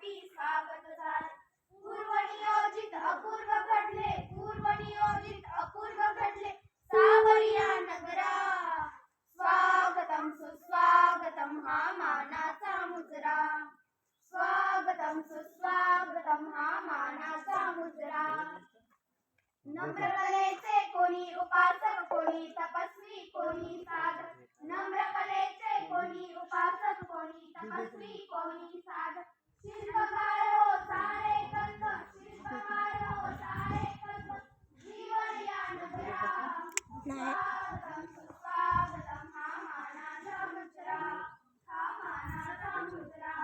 कोटी स्वागत झाले. पूर्व नियोजित अपूर्व घडले, पूर्व नियोजित अपूर्व घडले. सावरिया नगरा, स्वागतम सुस्वागतम हा मानाचा मुजरा. स्वागतम सुस्वागतम हा मानाचा मुजरा. नम्र कलेचे कोणी उपासक, कोणी तपस्वी, कोणी साधक. नम्र कलेचे कोणी उपासक, कोणी तपस्वी स्वागतम सुस्वागतम हा मानाचा मुद्रा